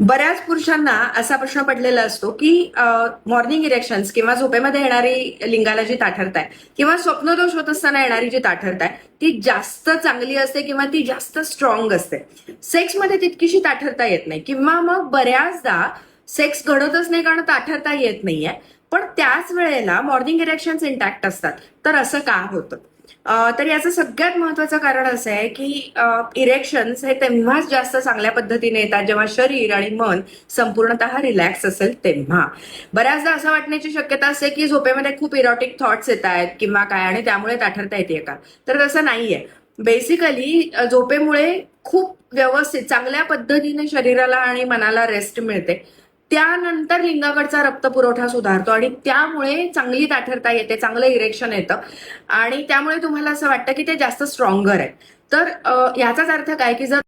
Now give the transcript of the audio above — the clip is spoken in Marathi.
बऱ्याच पुरुषांना असा प्रश्न पडलेला असतो की मॉर्निंग इरेक्शन्स किंवा झोपेमध्ये येणारी लिंगाला जी ताठरत आहे किंवा स्वप्नदोष होत असताना येणारी जी ताठरत आहे ती जास्त चांगली असते किंवा ती जास्त स्ट्रॉंग असते. सेक्समध्ये तितकीशी ताठरता येत नाही किंवा मग बऱ्याचदा सेक्स घडतच नाही कारण ताठरता येत नाहीये. पण त्याच वेळेला मॉर्निंग इरेक्शन्स इंटॅक्ट असतात. तर असं का होतं? तर याचं सगळ्यात महत्वाचं कारण असं आहे की इरेक्शन्स हे तेव्हाच जास्त चांगल्या पद्धतीने येतात जेव्हा शरीर आणि मन संपूर्णतः रिलॅक्स असेल तेव्हा. बऱ्याचदा असं वाटण्याची शक्यता असते की झोपेमध्ये खूप इरॉटिक थॉट्स येत आहेत किंवा काय आणि त्यामुळे ताठरता येते का तर तसं नाहीये. बेसिकली झोपेमुळे खूप व्यवस्थित चांगल्या पद्धतीने शरीराला आणि मनाला रेस्ट मिळते. त्यानंतर लिंगाकडचा रक्तपुरवठा सुधारतो आणि त्यामुळे चांगली ताठरता येते चांगलं इरेक्शन येतं. आणि त्यामुळे तुम्हाला असं वाटतं की ते जास्त स्ट्रॉंगर आहे तर याचाच अर्थ काय की जर